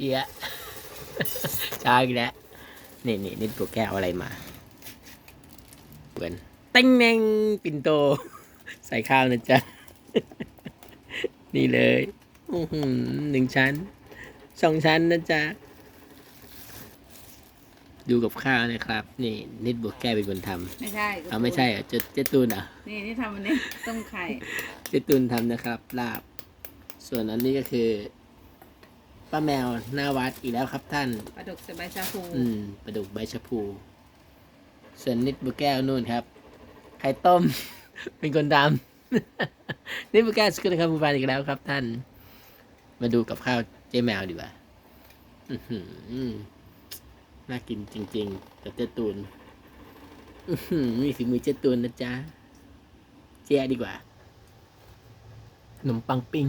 เจี๊ยะช้าอีกแล้วนี่นี่นี่ตัวแก้วอะไรมาเปือนเต็งเน่งปิ่นโต ใส่ข้าวนะจ๊ะ นี่เลยอื้อหือหนึ่งชั้นสองชั้นนะจ๊ะ ดูกับข้าวนะครับ นี่นิดบวกแก้วเป็นคนทำไม่ใช่เอาไม่ใช่เหรอเจเจตูนเหรอะนี่นี่ทำอันนี้ต้มไข่เจตูนทำนะครับ ลาบ ส่วนอันนี้ก็คือ ป้าแมวหน้าวัดอีกแล้วครับท่าน ปลาดุกสบายชาพูอืมปลาดุกใบชะพูส่วนนิดบุแก้วนู่นครับ ไข่ต้ม เป็นคนดำ นิดบุแก้วสกุลครับบูบานอีกแล้วครับท่าน มาดูกับข้าวเจ๊แมวดีกว่าอื้อหือน่ากินจริงๆกับเจ๊ตูนอื้อหือมีฝีมือเจ๊ตูนนะจ๊ะ เจ๊ดีกว่าขนมปังปิ้ง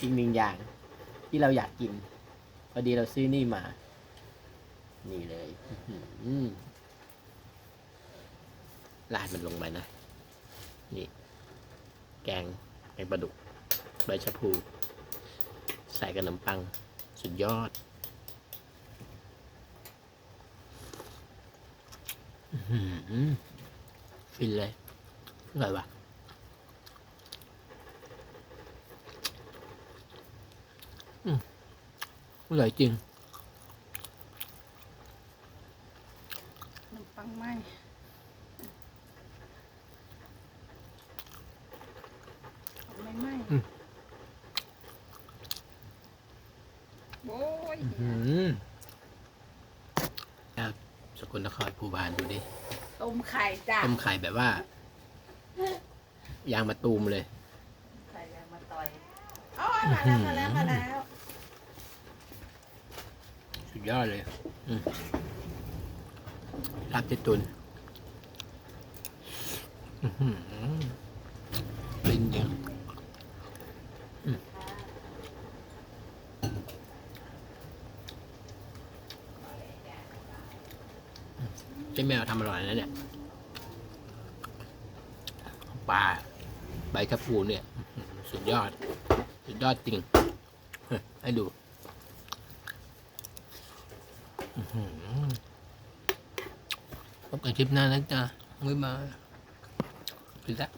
อีกหนึ่งอย่างที่เราอยากกินพอดีเราซื้อนี่มา นี่เลยลาดมันลงไปนะ นี่ แกงแกงปลาดุกใบชะพู ใส่กับขนมปัง สุดยอดฟินเลยอร่อยวะ อืมอร่อยจริง ขนมปังไหมไม่ไหมอืม โอ้ยอืมแล้วสกุลนครภูบานดูดิต้มไข่จ้ะต้มไข่แบบว่า ยางมาตูมเลย ไข่ยางมาต่อยอ๋อมาแล้วมาแล้วมาแล้วสุด ยอดเลยลาบเจตุนเป็นยังเจ๊แมวทำอร่อยนะเนี่ยปลาใบชะพูเนี่ย สุดยอด สุดยอดจริงให้ดู พบกันคลิปหน้านะจ๊ะบ๊ายบายปิดละ